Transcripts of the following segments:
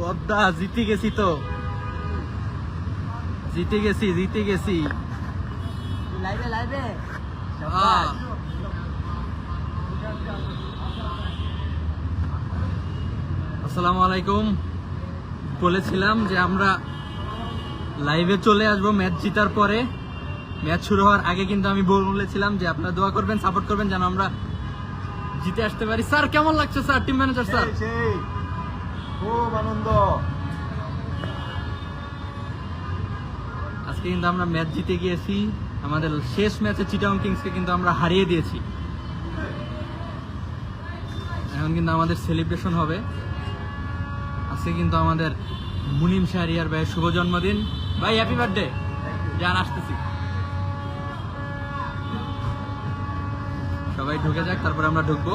বদ্দা জিতে গেছি তো। জিতে গেছি জিতে গেছি। লাইভে লাইভে। আসসালামু আলাইকুম। বলেছিলাম যে আমরা লাইভে চলে আসব ম্যাচ জিতার পরে। ম্যাচ শুরু হওয়ার আগে কিন্তু আমি বলেছিলাম যে আপনারা দোয়া করবেন সাপোর্ট করবেন যেন আমরা জিতে আসতে পারি। স্যার কেমন লাগছে স্যার? Team manager sir. খুব আনন্দ। আজকে কিন্তু আমরা ম্যাচ জিতে গিয়েছি। আমাদের শেষ ম্যাচে চিটাং কিংসকে কিন্তু আমরা হারিয়ে দিয়েছি। এখন কিন্তু আমাদের সেলিব্রেশন হবে। আজকে কিন্তু আমাদের মুনিম শাহরিয়ার ভাইয়ের শুভ জন্মদিন। ভাই হ্যাপি বার্থডে যান আসতেছি। সবাই ঢুকে যাক তারপর আমরা ঢুকবো।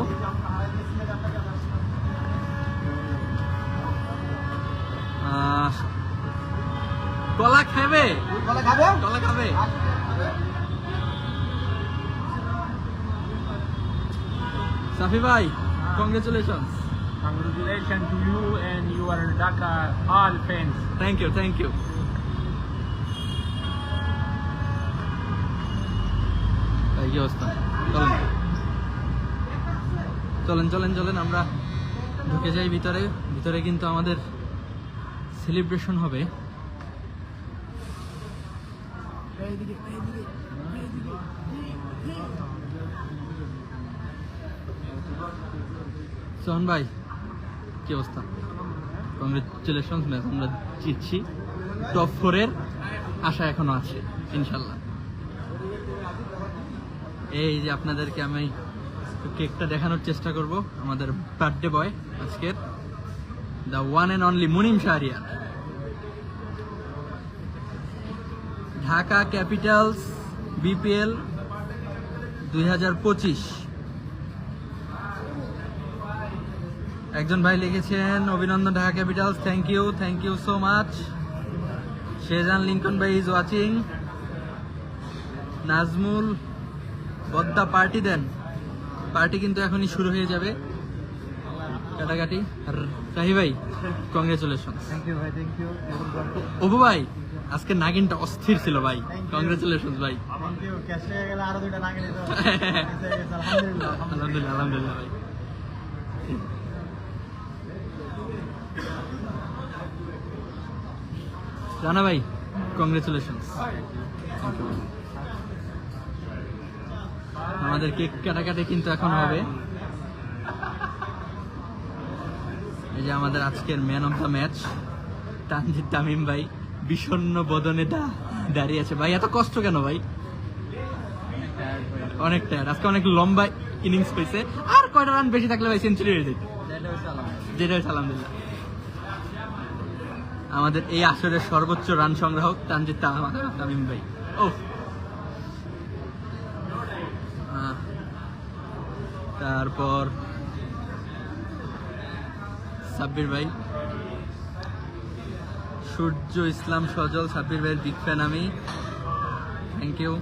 কলা খাবে? বলে খাবে? কলা খাবে? সাফি ভাই congratulation Congratulations to you and your Dhaka all fans. Thank you thank you কি অবস্থা চলেন চলেন চলেন চলেন, আমরা ঢুকে যাই ভিতরে। ভিতরে কিন্তু আমাদের সেলিব্রেশন হবে। সোহন ভাই, কি অবস্থা? কংগ্রেচুলেশন ম্যাচ আমরা জিতছি। টপ ফোরের আশা এখনও আছে ইনশাল্লাহ এই যে আপনাদেরকে আমি কেকটা দেখানোর চেষ্টা করব, আমাদের বার্থডে বয় আজকের। The one and only Munim Shahriar. Dhaka Capitals BPL দুই হাজার পঁচিশ। একজন ভাই লিখেছেন, অভিনন্দন Dhaka Capitals thank you thank you so much Shezan Lincoln ভাই ইজ ওয়াচিং নাজমুল, বদ্দা পার্টি দেন। পার্টি কিন্তু এখনই শুরু হয়ে যাবে। কাটাকাটি। আর রাহি ভাই কংগ্রেচুলেশন থ্যাংক ইউ ভাই থ্যাংক ইউ অবু ভাই আজকে নাগিনটা অস্থির ছিল ভাই। কংগ্রেচুলেশন ভাই। থ্যাংক ইউ আলহামদুলিল্লাহ আলহামদুলিল্লাহ ভাই। রানা ভাই কংগ্রেচুলেশন আমাদের কেক কাটাকাটি কিন্তু এখন হবে। এই যে আমাদের আজকের man of the match, Tanzid Tamim ভাই বিষণ্ণ বদনে দা, দাঁড়িয়ে আছে। ভাই, এত কষ্ট কেন ভাই? অনেক টায়ার আজকে অনেক লম্বা ইনিংস পেয়েছে। আর কয়টা রান বেশি থাকলে ভাই সেঞ্চুরি হয়ে যেত যেটা হয়েছে, আলহামদুলিল্লাহ। আমাদের এই আসরের সর্বোচ্চ রান সংগ্রাহক তানজিদ তামিম ভাই। ও তারপর সাব্বির ভাই। সূর্য ইসলাম সজল সাব্বির ভাইয়ের বিগ ফ্যান আমি। Thank you